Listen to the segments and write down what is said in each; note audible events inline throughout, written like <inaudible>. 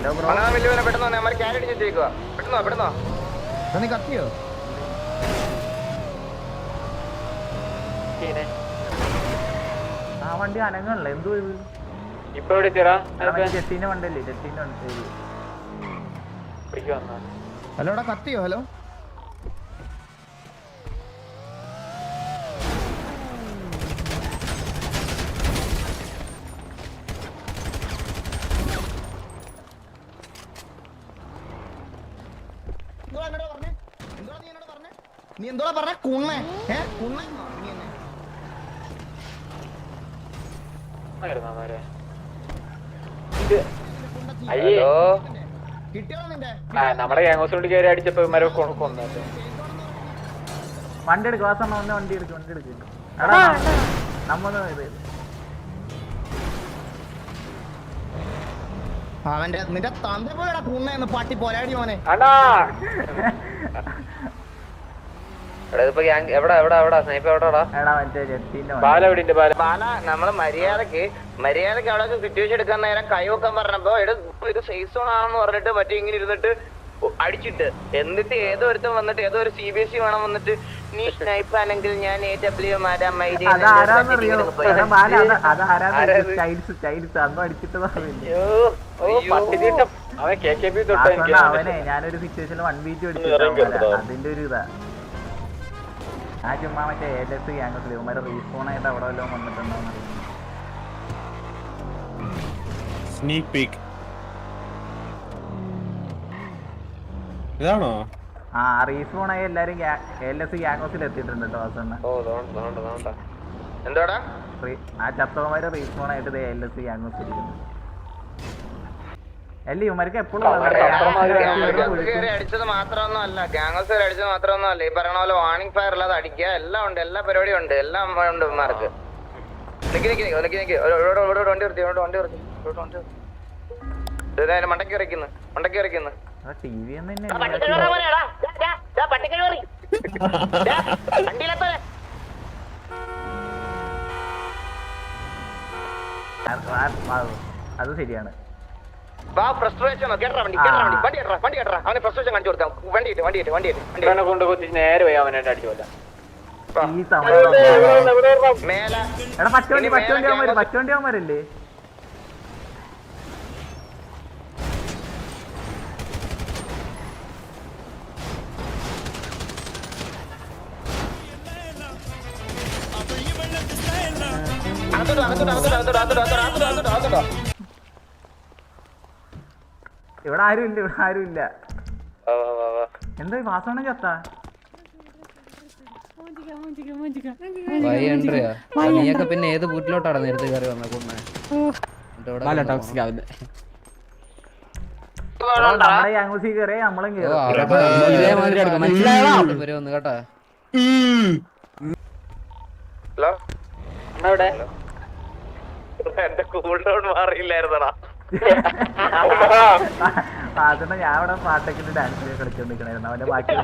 Hello bro അണ്ണാ വലിയ പെട്ടെന്ന് വന്നേ. അമ്മ ക്യാരി അടിച്ചിട്ടേക്കുക പെട്ടെന്നോ പെട്ടെന്നോ ഇപ്പൊ നീ കത്തിയോ ആ വണ്ടി അനങ്ങണല്ലോ. എന്തോ ഇത്? ഇപ്പൊ ചേരാ ജെത്തിന്റെ വണ്ടിയല്ലേ? ജെത്തിന്റെ വണ്ടി. ഹലോ കത്തിയോ ഹലോ എന്തുവാ എന്നോട് പറഞ്ഞേ? എന്തുവാ നീ എന്നോട് പറഞ്ഞേ? നീ എന്തോടാ പറഞ്ഞ? കുണ്ണേ ഏ കുണ്ണേ ഹലോ. നമ്മുടെ ഗ്യാങ്ങോസിനോട് കയറി അടിച്ചപ്പോ ഇവന്മാരെ കൊന്നല്ലേ വണ്ടി എടുക്കും ആ സമയം ഒന്ന് വണ്ടി എടുക്കും. വണ്ടി എടുക്കും നമ്മൊന്ന് ഇത്. അവന്റെ നിന്റെ തന്ത പോലെടാ കുണ്ണേന്ന് പട്ടി പോരാടി മോനെ. അണ്ണാ. <laughs> നമ്മൾ മര്യാദയ്ക്ക് മര്യാദയ്ക്ക് അവിടെ സിറ്റുവേഷൻ എടുക്കാൻ നേരം കൈവക്കാൻ പറഞ്ഞപ്പോ എടാ ഇത് സേഫ് സോൺ ആണെന്ന് പറഞ്ഞിട്ട് മറ്റേ ഇങ്ങനെ ഇരുന്നിട്ട് അടിച്ചിട്ട്. എന്നിട്ട് ഏതോ ഒരുത്തം വന്നിട്ട് ഏതോ ഒരു സി ബി എസ് ഇ വേണം വന്നിട്ട് നീ സ്നൈപ്പ് ആണെങ്കിൽ ഞാൻ എ ഡബ്ല്യു മാരാ മൈരി കെ കെ അവനെ ഞാനൊരു സിറ്റുവേഷനിൽ വൺ ബീറ്റ് അടിച്ചിട്ട് അതിന്റെ ഒരു ഇതാ. ആ ചുമ്മാ മറ്റേ ഏലസ് ഗ്യാങ്സിൽ ഇവന്മാരെ റീസ്പോൺ ആയിട്ട് അവിടെ വല്ലതും വന്നിട്ടുണ്ടോന്ന് സ്നീക് പീക്ക് ഇതാണോ? ആ റീസ്പോൺ ആയി എല്ലാരും എൽ എസ് ഗ്യാങ്സിൽ എത്തിയിട്ടുണ്ട് കേട്ടോ വാസണ്ണ എന്തോടാ ആ ചത്തവന്മാര് റീസ്പോൺ ആയിട്ട് എൽ എസ് ഗ്യാങ്സ് ഇരിക്കുന്നു അല്ല ഇവന്മാർക്ക് എപ്പോഴും അടിച്ചത് മാത്രമൊന്നും അല്ല ഗ്യാങ്സ് കയറി അടിച്ചത് മാത്രമൊന്നും അല്ല ഈ പറയണ പോലെ വാണിംഗ് ഫയർ അല്ലാതെ അടിക്കുക എല്ലാം ഉണ്ട്. എല്ലാ പരിപാടിയും ഉണ്ട്. എല്ലാം ഉണ്ട് ഇവന്മാർക്ക്. നിക്ക് നിക്ക് നിക്ക് നിക്ക് നിക്ക്. ഒരു- വണ്ടി വണ്ടി നിർത്തി ഒരു വണ്ടി നിർത്തി. ഒരു വണ്ടി നിർത്തി. മണ്ടയ്ക്ക് ഇറക്കുന്നു മണ്ടക്കി ഇറക്കുന്നു ടി വി ഒന്നും തന്നെ അത് ശരിയാണ്. വാ ഫ്രസ്ട്രേഷൻ കേട്ടറ വണ്ടി കേട്ടറ വണ്ടി. വണ്ടി കേട്ടറ വണ്ടി കേട്ടറ. അവനെ ഫ്രസ്ട്രേഷൻ കാണിച്ചു കൊടുക്കാം. വണ്ടി ഇട്ട് വണ്ടി ഇട്ട് വണ്ടി ഇട്ട് അവനെ കൊണ്ട് കൊത്തി നേരെ പോയി അവനായിട്ട് അടിച്ചു കൊല്ലാം അകത്തോട്ടോ അകത്തോട്ടോ അകത്തോട്ടോ അകത്തോട്ടോ അകത്തോട്ടോ അകത്തോട്ടോ അകത്തോട്ടോ. ഇവിടെ ആരും ഇല്ല ഇവിടെ ആരും ഇല്ല. എന്താ വാസവണ്ണം ചത്താ? പിന്നെ ഏത് വീട്ടിലോട്ടാണ് നേരത്തെ കയറി വന്ന കൊണ്ടേ എന്റെ കൂൾ ഡൗൺ മാറിയില്ലായിരുന്നടാ. പാടുന്ന ഞാൻ ഇവിടെ പാട്ടൊക്കെ ഡാൻസ് കളിച്ചോണ്ടിരിക്കണായിരുന്നു. അവന്റെ <laughs> ബാക്കി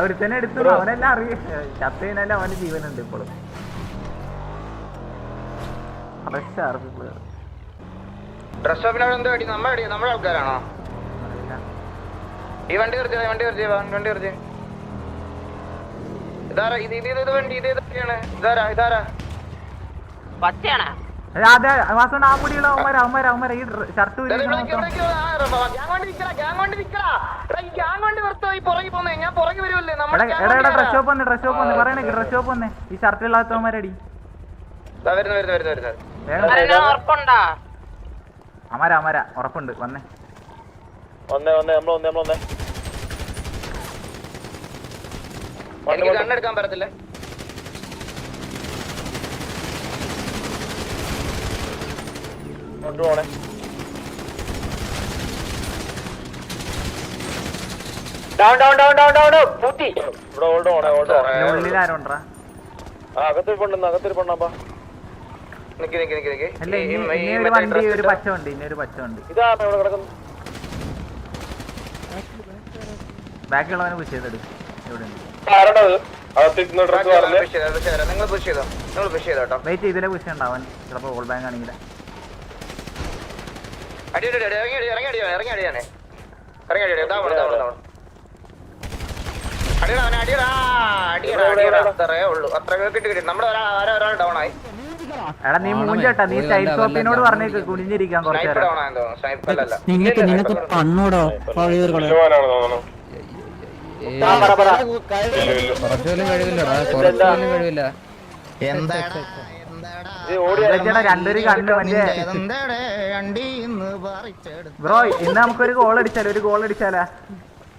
ഒരുത്തനെ എടുത്തു? അവനെല്ലാം അറിയാം. അവന്റെ ഇപ്പോഴും. ഡ്രസ് ഷോപ്പിലാണ് ആൾക്കാരാണോ? ഈ വണ്ടി കുറച്ച് വണ്ടി കുറച്ച് വണ്ടി കുറച്ച് ഇതാരാ? ഇത് ഇത് ഇത് വണ്ടി ഇത് ഇതൊക്കെയാണ് ഇതാരാ? ഇതാരാ? പച്ചയാണ്? അതെ വാസോണ്ട് ആ മുടിയുള്ള അവന്മാര ഈ shirt dress shop dress shop പറയണേ ഡ്രസ് ഷോപ്പ് ഈ ഷർട്ട് അമര അമര ഉറപ്പുണ്ട്? വന്നേ. നമ്മൾ വന്നേ നമ്മളൊന്നേ എനിക്ക് കണ്ണെടുക്കാൻ പറ്റത്തില്ല. കൊണ്ടുപോണേ down down down down down പൂത്തി ഇവിടെ ഓൾഡ് ഓണേ ഓൾഡ് ഓണേ അകത്ത് പെണ്ണെന്ന് അകത്ത് പെണ്ണാപ്പാ നിക്ക് നിക്ക് നിക്ക് നിക്ക്. ഇതാ ഇവിടെ കിടക്കുന്നു. ബാക്കിയുള്ളവനെ പുഷ് ചെയ്തെടുക്കും. നിങ്ങൾ പുഷ് ചെയ്തോ? നിങ്ങൾ പുഷ് ചെയ്തോ കേട്ടോ. വെയിറ്റ് ഇതിലെ വിഷയം ഉണ്ടാവാൻ ചിലപ്പോ ഓൾ ബാങ്ക് ആണെങ്കിൽ അടി അടി അടി ഇറങ്ങി അടി ഇറങ്ങി അടിയാണ് ഇറങ്ങി അടിയാണ് ഇറങ്ങി അടി ഇതാ വേണം ഇതാ വേണം, ഇതാ വേണം അടിയടാ അവനെ അടിയടാ അടിയടാ അടിയടാ. അത്രേ ഉള്ളൂ. അത്ര കിട്ടി കിട്ടി. നമ്മുടെ ഒരാൾ ഡൗൺ ആയി. എടാ നീ മൂഞ്ചേട്ടാ. നീ ഷോപ്പിനോട് പറഞ്ഞേക്ക്. കുനിഞ്ഞിരിക്കാൻ കുറച്ചു നിങ്ങൾക്ക് നിങ്ങക്ക് പണ്ണോടോ? കുറച്ചുപോലും കഴിവില്ലടാ കുറച്ചുപോലും കഴിവില്ല എന്താണ് ബ്രോ ഇന്ന് നമുക്കൊരു ഗോൾ അടിച്ചാലോ? ഒരു ഗോൾ അടിച്ചാലാ?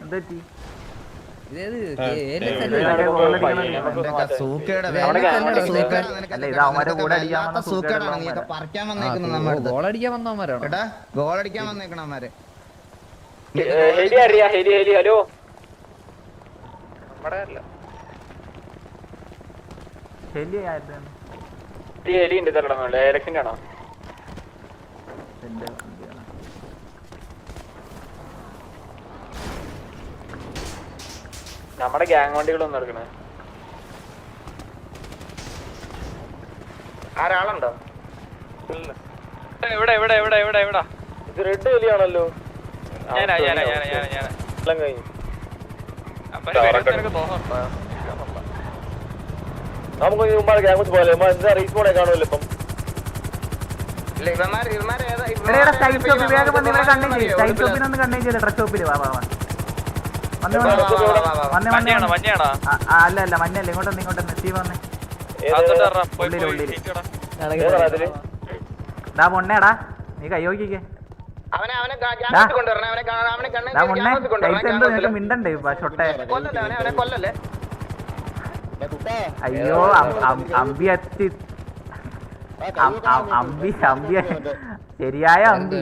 എന്താ പറ്റി? ഇതേത്? അല്ലേ? ഇതൊക്കെ goal അടിക്കണം. നിന്റെയൊക്കെ സൂക്കേട് ഇത്. വേണം. ഏലസ് അല്ലേടാ സൂക്കേട് സൂക്കേട്? നിനക്കൊക്കെ അല്ല, ഇത് അവന്മാരെ കൂടെ അടിക്കാൻ വല്ലാത്ത വന്ന സൂക്കേടാണ് സൂക്കേടുള്ള നീയൊക്കെ അവന്മാരാ. പറിക്കാൻ ആ, വന്നേക്കുന്നു നമ്മുടെ അടുത്ത് ഗോളടിക്കാൻ വന്നവന്മാരാണോ? എടാ ഗോൾ അടിക്കാൻ വന്നേക്കണം അവന്മാര് ഹെലി? ഇലക്ഷന്റെ ആണോ. നമ്മുടെ ഗ്യാങ് വണ്ടികളൊന്നും എടുക്കണേ. ആരാളുണ്ടോ? എവിടെ എവിടെ എവിടെ എവിടെ എവിടെ? ഇത് റെഡ് വലിയ ഞാനാ ഞാനാ ഞാനാ ഞാനാ ഞാനാ. എല്ലാം കഴിഞ്ഞു. നമുക്ക് മുമ്പ് ഗ്യാങ് വെച്ച് പോലെ എന്താ റേസ് മോഡേ കാണുമല്ലോ ഇപ്പം. ഇവന്മാര് ഇവന്മാര് അല്ല അല്ല മഞ്ഞല്ല ഇങ്ങോട്ടൊന്ന് ഇങ്ങോട്ടൊന്ന് സ്റ്റീവ് വന്നേ. ഉള്ളിൽ ഉള്ളിൽ. ഡാ പൊണ്ണേടാ. നീ കൈ നോക്കിക്കേ. അവനെ അവനെ. കൊണ്ടുവരണം. അവനെ അവനെ കണ്ണേ ഡാ പൊണ്ണേ ഗ്യാങ്സ് കൊണ്ടുവരണേ. ടൈൽസ് എന്തോ മിണ്ടണ്ടേ? ഷൊട്ടെ കൊല്ലല്ലേ അവനെ അവനെ കൊല്ലല്ലേ? അയ്യോ അം- അം- അമ്പി അച്ചി അം- അം- അമ്പി അമ്പി ശരിയായ അമ്പി.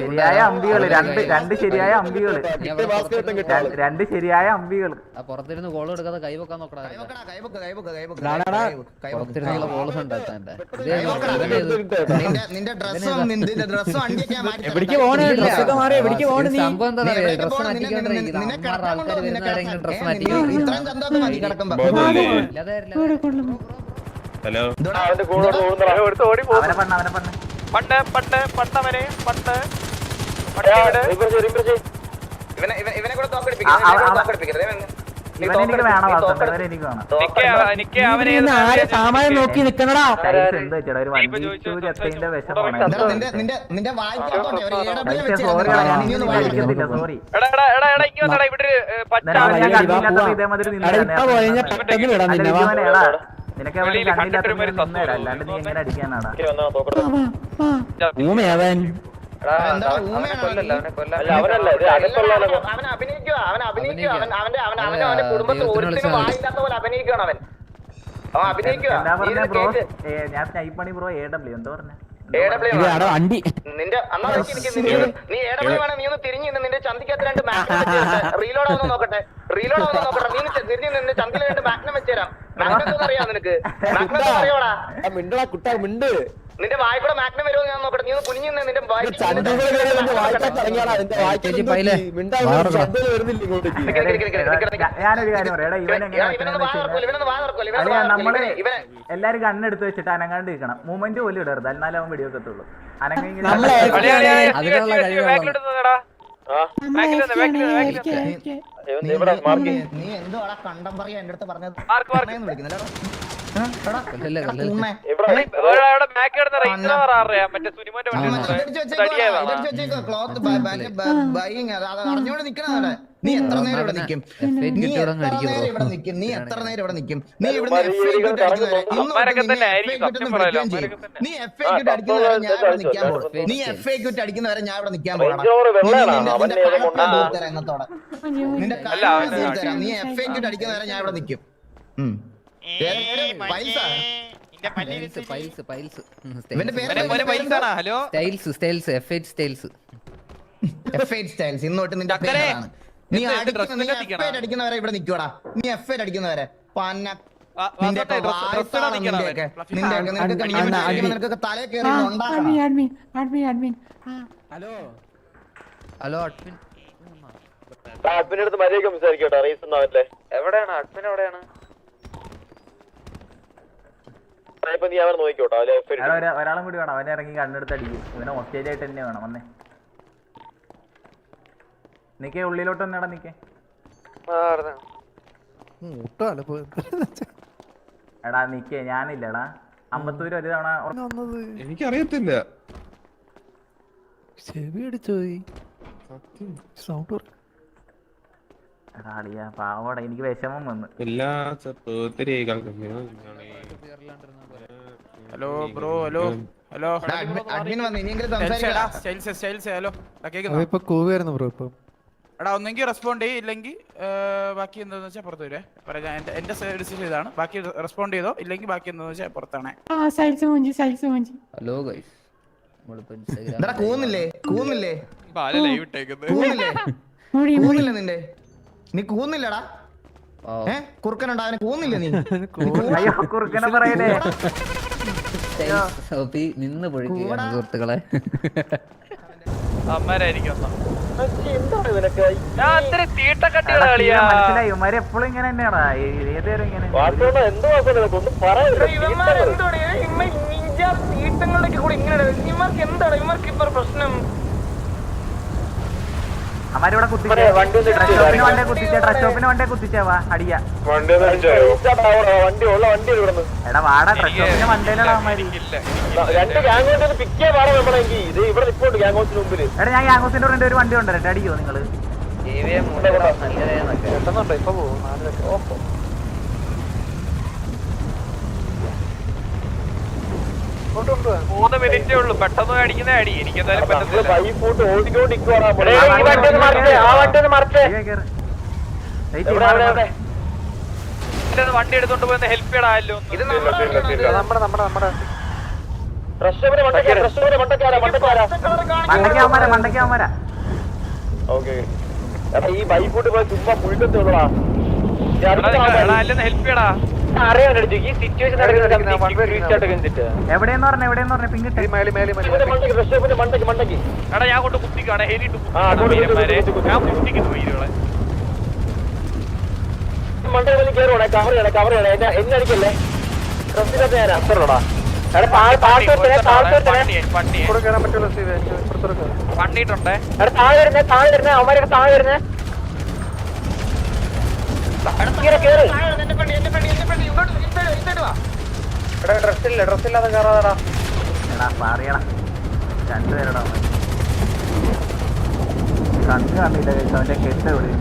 ശരിയായ അമ്പികൾ അമ്പികൾ രണ്ട് രണ്ട് ശരിയായ അമ്പികൾ. പുറത്തിരുന്ന് രണ്ട് ശരിയായ അമ്പികൾ. ആ പുറത്തിരുന്ന് ഗോൾ എടുക്കാതെ കൈ വെക്കാൻ നോക്കടാ. പുറത്തിരുന്നുള്ള ഗോൾസ് സംഭവം എന്താ ഡ്രസ് ഡ്രസ് ഹലോ. അവനെ പെണ്ണ അവനെ പണ്ണ പണ്ട് പട്ട് പണ്ടവനെ പണ്ട് ഇവനെ ഇവനെ- ഇവനെ കൂടെ തോക്കടിപ്പിക്കരുത് നിക്ക് നിക്കണടാ നിന്റെ ഊമയവൻ അവൻ അഭിനയിക്കുക അവൻ. അഭിനയിക്കുക അവൻ അവന്റെ അവൻ അവൻ അവന്റെ കുടുംബത്തിൽ ദൈവത്തിന് ഒരുത്തിനും വായില്ലാത്ത പോലെ അഭിനയിക്കുകയാണ് അവൻ. അവൻ അഭിനയിക്കുക നീ ബ്രോ? കേട്ട്. ഞാൻ സ്നൈപ്പ് പണി ബ്രോ എ ഡബ്ല്യു എന്താ പറഞ്ഞ? വണ്ടി. നിന്റെ അന്നാ നീ- ഏടവഴി വേണം നീ ഒന്ന് തിരിഞ്ഞു നിന്ന് നിന്റെ ചന്തിക്കകത്ത് രണ്ട് മാഗ്നം റീലോഡ് ആവുന്ന നോക്കട്ടെ. റീലോഡ് ആവുന്ന നോക്കട്ടെ. നീ തിരിഞ്ഞു നിന്റെ ചന്തിയിൽ രണ്ട് മാഗ്നം വെച്ചുതരാം മാഗ്നം അറിയാം നിനക്ക്? മാഗ്നം അറിയോടാ. മിണ്ടടാ കുട്ടാ മിണ്ട്. നിന്റെ വായിക്കൂടെ മാഗ്നം വരുമോ ഞാൻ നോക്കട്ടെ. നീ ഒന്ന് കുനിഞ്ഞ് നിന്ന് നിന്റെ വായി. ഞാനൊരു കാര്യം പറയാം. നമ്മൾ എല്ലാരും കണ്ണെടുത്ത് വെച്ചിട്ട് അനങ്ങാണ്ട് ഇരിക്കണം. മൂമെന്റ് പോലും ഇടരുത് എന്നാലും അവൻ വീഡിയോ കഴിവുകളാണ്. നീ- കണ്ടം പറയാ എന്റെ അടുത്ത് പറഞ്ഞത് മാർക്ക്, മാർക്ക്. എന്ന് വിളിക്കുന്നില്ലടാ? നീ എത്ര നേരം ഇവിടെ നിൽക്കും F8 നീ എത്ര നേരം ഇവിടെ നിൽക്കും നീ എത്ര നേരം ഇവിടെ നിൽക്കും നീ ഇവിടെ. നീ എഫ് ഐ കിട്ട് അടിക്കുന്നവരെ ഞാൻ ഇവിടെ നിൽക്കാൻ പോകും നീ എഫ് ഐ കിട്ട് അടിക്കുന്നവരെ ഞാൻ ഇവിടെ നിൽക്കാൻ പോകണം നിന്റെ തീർത്തരാം നീ എഫ് ഐ കിട്ട് അടിക്കുന്നവരെ ഞാൻ ഇവിടെ നിൽക്കും hello? Styles styles F eight styles F I styles ഇന്നോട്ട് നിന്റെ നീ അടിക്കുന്നവരെ ഇവിടെ നിൽക്കുവാടാ നീ എഫ് ഐ അടിക്കുന്നവരെ. പന്ന ഹലോ? ഹലോ അഡ്മിൻ അടുത്ത് മര്യാദ സംസാരിക്കട്ടോ റേസ് എവിടെയാണ്? അഡ്മിൻ എവിടെയാണ്? ഇപ്പൊ നീ അവരെ നോക്കിക്കോട്ടോ അല്ലെ ഒരാളും കൂടി വേണം. അവനെ ഇറങ്ങി കണ്ണെടുത്ത് അടിക്കും. ഇവനെ ഹോസ്റ്റേജ് ആയിട്ട് തന്നെ വേണം. വന്നേ. നിക്കേ ഉള്ളിലോട്ട് വന്നേടാ നിക്കേ. എടാ നിക്കേ. ഞാനില്ലടാ. അമ്പത്തൂര് ഒരു തവണ എനിക്കറിയത്തില്ല. എടാ അളിയാ പാവടാ എനിക്ക് വിഷമം വന്നു. എല്ലാ hello bro hello. Hello. Admin വന്നു ഇനിയെങ്കിലും സംസാരിക്കടാ. Styles styles hello. കേൾക്കുന്നു ഇപ്പൊ കൂവായിരുന്നു ബ്രോ ഇപ്പൊ. എടാ ഒന്നെങ്കിൽ റെസ്പോണ്ട് ചെയ്യും ഇല്ലെങ്കിൽ ബാക്കി എന്താന്ന് വെച്ചാൽ പുറത്ത് വരെ. പറയാം എന്റെ എന്റെ എന്റെ ഡിസിഷൻ ഇതാണ് ബാക്കി റെസ്പോണ്ട് ചെയ്തോ ഇല്ലെങ്കിൽ ബാക്കി എന്താന്ന് വെച്ചാൽ പുറത്താണ്. ഹലോ ഗൈസ് കൂന്നില്ലേ കൂന്നില്ലേ നിന്റെ? നീ കൂന്നില്ലടാ കുറുക്കനുണ്ട്? അവനെ കൂന്നില്ല നീ? <laughs> അയ്യോ കുറുക്കനെ പറയലേ സോപ്പി നിന്ന് പൊഴിക്കുകയാണ് സുഹൃത്തുക്കളെ. അമ്മരായിരിക്കും എന്താണ് ഇവനൊക്കെ? തീട്ടക്കട്ടികളെ കളിയാ. മനസ്സിലായി. ഇവന്മാര് എപ്പോഴും ഇങ്ങനെ തന്നെയാടാ. ഏ- ഏതേരം ഇങ്ങനെ ഇവർക്ക് എന്താണ്? ഇവർക്ക് ഇപ്പൊ പ്രശ്നം. അമ്മാര് ഇവിടെ കുത്തിച്ചേ വണ്ടി ഒന്ന് ഡ്രസ് ഇടിച്ച് ഷോപ്പിന് വണ്ടേ കുത്തിച്ചേ ഡ്രസ് ഷോപ്പിന് വണ്ടേ കുത്തിച്ചേ വാ അടിയാ. വണ്ടി ഉള്ള വണ്ടി ഇവിടുന്ന് എടാ വാടാ എടാ ഞാൻ യാങ്കോസിന്റെ ഫ്രണ്ട് ഒരു വണ്ടി കൊണ്ടുവരട്ടെ അടിക്കോ നിങ്ങൾ? പെട്ടെന്നുണ്ടോ? ഇപ്പൊ പോകും. മൂന്ന് മിനിറ്റേ ഉള്ളൂ. പെട്ടെന്ന് അടി എനിക്ക് എന്തായാലും വണ്ടി എടുത്തോണ്ട് പോയെന്ന് ഹെൽപ്പ് ചെയ്യണമല്ലോ ഇത് നമ്മുടെ നമ്മുടെ നമ്മുടെ ഈ ബൈക്കോട്ട് പോയി ചുമ്മാ മുഴുക്കത്തെ ഉള്ളടാ. ഹെൽപ്പ് ചെയ്യടാ. എവിടെയെന്ന് പറഞ്ഞ എവിടെയെന്ന് പറഞ്ഞ? പിന്നിട്ട്. എടാ ഞാൻ കൊണ്ട് കുത്തിക്കാണ്. ഹെലിട്ട് ആ, അങ്ങോട്ട് കുത്തി, കുത്തി, കുത്തി, കുത്തി. ഞാൻ കുത്തിക്കുന്നു വീരുകളെ മണ്ടയ്ക്ക് വലിയ കയറുവാണേ കവർ ചെയ്യണേ കവർ ചെയ്യണേ. എന്നെ എന്നെ അടിക്കല്ലേ? റഷ്യയുടെ ഞാൻ അത്രടാ എടാ താഴെ വരുന്നേ താഴെ വരുന്നേ അവന്മാരൊക്കെ താഴെ വരുന്നേ. കേറ്. ഡ്രസ്സില്ല ഡ്രസ്സില്ലാതെ കയറാതാടാ എടാ പാറിയടാ രണ്ടുപേരടാ. കണ്ണ് കാണില്ല കേട്ടോ അവന്റെ കെട്ട് പന്നി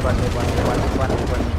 പന്നി പന്നി പന്നി പന്നി പന്നി